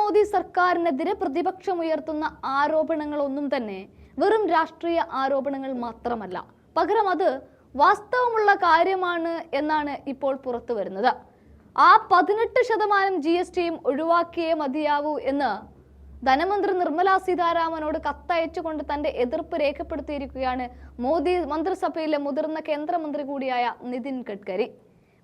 മോദി സർക്കാരിനെതിരെ പ്രതിപക്ഷം ഉയർത്തുന്ന ആരോപണങ്ങളൊന്നും തന്നെ വെറും രാഷ്ട്രീയ ആരോപണങ്ങൾ മാത്രമല്ല. പകരം അത് വാസ്തവമുള്ള കാര്യമാണ് എന്നാണ് ഇപ്പോൾ പുറത്തു വരുന്നത്. ആ പതിനെട്ട് ശതമാനം ജി എസ് ടിയും ഒഴിവാക്കിയേ മതിയാവൂ എന്ന് ധനമന്ത്രി നിർമ്മല സീതാരാമനോട് കത്തയച്ചുകൊണ്ട് തന്റെ എതിർപ്പ് രേഖപ്പെടുത്തിയിരിക്കുകയാണ് മോദി മന്ത്രിസഭയിലെ മുതിർന്ന കേന്ദ്രമന്ത്രി കൂടിയായ നിതിൻ ഗഡ്കരി.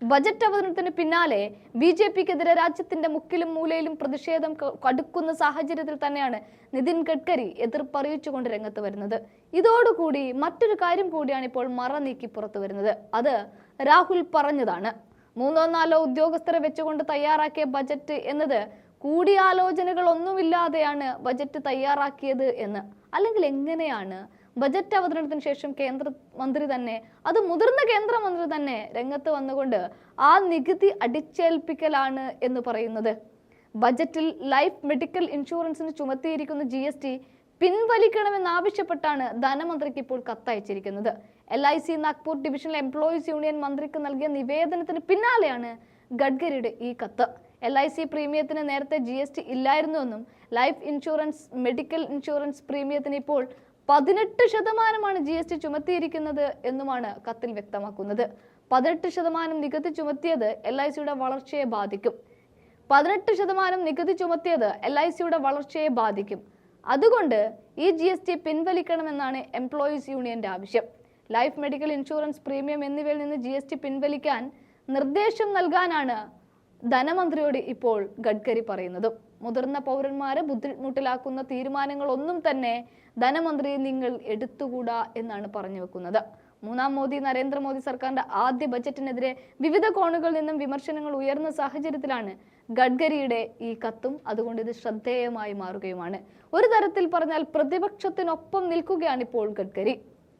ബജറ്റ് അവതരണത്തിന് പിന്നാലെ ബി ജെ പിക്കെതിരെ രാജ്യത്തിന്റെ മുക്കിലും മൂലയിലും പ്രതിഷേധം കടുക്കുന്ന സാഹചര്യത്തിൽ തന്നെയാണ് നിതിൻ ഗഡ്കരി എതിർപ്പ് അറിയിച്ചുകൊണ്ട് രംഗത്ത് വരുന്നത്. ഇതോടുകൂടി മറ്റൊരു കാര്യം കൂടിയാണ് ഇപ്പോൾ മറ നീക്കി പുറത്തു വരുന്നത്. അത് രാഹുൽ പറഞ്ഞതാണ്. മൂന്നോ നാലോ ഉദ്യോഗസ്ഥരെ വെച്ചുകൊണ്ട് തയ്യാറാക്കിയ ബജറ്റ് എന്നത് കൂടിയാലോചനകളൊന്നുമില്ലാതെയാണ് ബജറ്റ് തയ്യാറാക്കിയത് എന്ന്. അല്ലെങ്കിൽ എങ്ങനെയാണ് ബജറ്റ് അവതരണത്തിന് ശേഷം കേന്ദ്രമന്ത്രി തന്നെ അത് മുതിർന്ന കേന്ദ്രമന്ത്രി തന്നെ രംഗത്ത് വന്നുകൊണ്ട് ആ നികുതി അടിച്ചേൽപ്പിക്കലാണ് എന്ന് പറയുന്നത്. ബജറ്റിൽ ലൈഫ് മെഡിക്കൽ ഇൻഷുറൻസിന് ചുമത്തിയിരിക്കുന്ന ജി എസ് ടി പിൻവലിക്കണമെന്നാവശ്യപ്പെട്ടാണ് ധനമന്ത്രിക്ക് ഇപ്പോൾ കത്തയച്ചിരിക്കുന്നത്. L I C Nagpur divisional employees union മന്ത്രിക്ക് നൽകിയ നിവേദനത്തിന് പിന്നാലെയാണ് ഗഡ്കരിയുടെ ഈ കത്ത്. എൽ ഐ സി പ്രീമിയത്തിന് നേരത്തെ ജി എസ് ടി ഇല്ലായിരുന്നുവെന്നും ലൈഫ് ഇൻഷുറൻസ് മെഡിക്കൽ ഇൻഷുറൻസ് പ്രീമിയത്തിന് ഇപ്പോൾ പതിനെട്ട് ശതമാനമാണ് ജി എസ് ടി ചുമത്തിയിരിക്കുന്നത് എന്നുമാണ് കത്തിൽ വ്യക്തമാക്കുന്നത്. പതിനെട്ട് ശതമാനം നികുതി ചുമത്തിയത് എൽ ഐ സിയുടെ വളർച്ചയെ ബാധിക്കും. പതിനെട്ട് ശതമാനം നികുതി ചുമത്തിയത് എൽ ഐ സിയുടെ വളർച്ചയെ ബാധിക്കും. അതുകൊണ്ട് ഈ ജി എസ് ടി പിൻവലിക്കണമെന്നാണ് എംപ്ലോയീസ് യൂണിയന്റെ ആവശ്യം. ലൈഫ് മെഡിക്കൽ ഇൻഷുറൻസ് പ്രീമിയം എന്നിവയിൽ നിന്ന് ജി പിൻവലിക്കാൻ നിർദ്ദേശം നൽകാനാണ് ധനമന്ത്രിയോട് ഇപ്പോൾ ഗഡ്കരി പറയുന്നതും. മുതിർന്ന പൗരന്മാരെ ബുദ്ധിമുട്ടിലാക്കുന്ന തീരുമാനങ്ങളൊന്നും തന്നെ ധനമന്ത്രി നിങ്ങൾ എടുത്തുകൂടാ എന്നാണ് പറഞ്ഞു വെക്കുന്നത്. മൂന്നാം മോദി നരേന്ദ്രമോദി സർക്കാരിന്റെ ആദ്യ ബജറ്റിനെതിരെ വിവിധ കോണുകളിൽ നിന്നും വിമർശനങ്ങൾ ഉയർന്ന സാഹചര്യത്തിലാണ് ഗഡ്കരിയുടെ ഈ കത്തും. അതുകൊണ്ട് ഇത് ശ്രദ്ധേയമായി മാറുകയുമാണ്. ഒരു തരത്തിൽ പറഞ്ഞാൽ പ്രതിപക്ഷത്തിനൊപ്പം നിൽക്കുകയാണ് ഇപ്പോൾ ഗഡ്കരി.